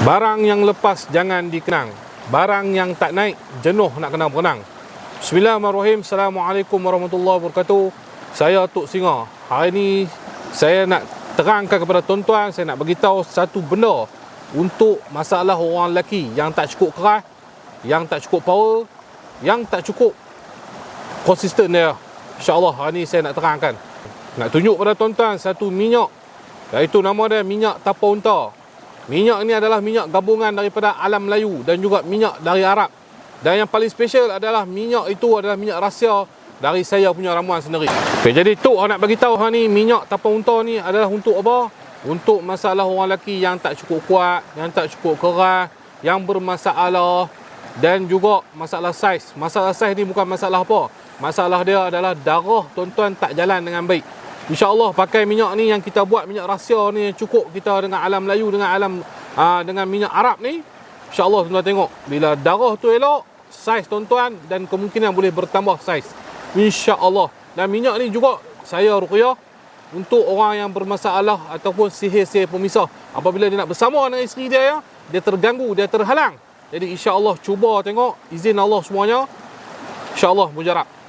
Barang yang lepas jangan dikenang. Barang yang tak naik jenuh nak kenang berenang. Bismillahirrahmanirrahim. Assalamualaikum warahmatullahi wabarakatuh. Saya Tok Singa. Hari ini saya nak terangkan kepada tuan-tuan, saya nak beritahu satu benda untuk masalah orang lelaki yang tak cukup keras, yang tak cukup power, yang tak cukup konsisten dia. InsyaAllah hari ini saya nak terangkan. Nak tunjuk pada tuan-tuan satu minyak iaitu nama dia minyak tapa unta. Minyak ini adalah minyak gabungan daripada alam Melayu dan juga minyak dari Arab. Dan yang paling special adalah minyak itu adalah minyak rahsia dari saya punya ramuan sendiri. Okay, jadi tu nak bagi tahu hari ni minyak tapa unta ni adalah untuk apa? Untuk masalah orang lelaki yang tak cukup kuat, yang tak cukup keras, yang bermasalah dan juga masalah saiz. Masalah saiz ni bukan masalah apa. Masalah dia adalah darah tuan-tuan tak jalan dengan baik. InsyaAllah pakai minyak ni yang kita buat minyak rahsia ni cukup kita dengan alam Melayu dengan alam aa, dengan minyak Arab ni. InsyaAllah tuan-tuan tengok bila darah tu elok, saiz tuan-tuan dan kemungkinan boleh bertambah saiz. InsyaAllah. Dan minyak ni juga saya ruqyah untuk orang yang bermasalah ataupun sihir-sihir pemisah. Apabila dia nak bersama dengan isteri dia ya, dia terganggu, dia terhalang. Jadi insya-Allah cuba tengok izin Allah semuanya. Insya-Allah mujarab.